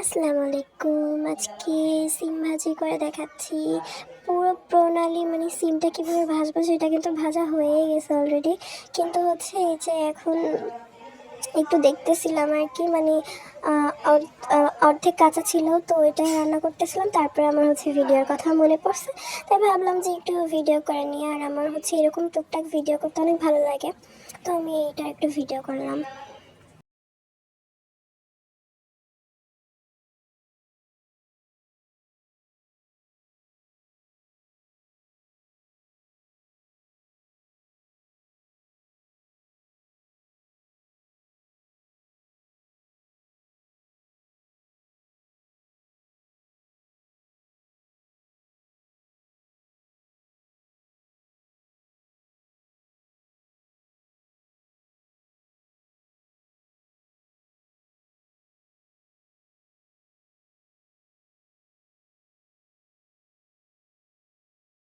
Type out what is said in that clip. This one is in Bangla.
আসসালামু আলাইকুম। আজকে সিম ভাজি করে দেখাচ্ছি। পুরো প্রণালী মানে সিমটা কীভাবে ভাজবো সেটা কিন্তু ভাজা হয়ে গেছে অলরেডি কিন্তু হচ্ছে এই যে এখন একটু দেখতেছিলাম আর কি মানে অর্ধেক কাঁচা ছিল, তো এটাই রান্না করতেছিলাম। তারপরে আমার হচ্ছে ভিডিওর কথা মনে পড়ছে। তাই ভাবলাম যে একটু ভিডিও করে নিয়ে আর আমার হচ্ছে এরকম টুকটাক ভিডিও করতে অনেক ভালো লাগে। তো আমি এটা একটু ভিডিও করলাম।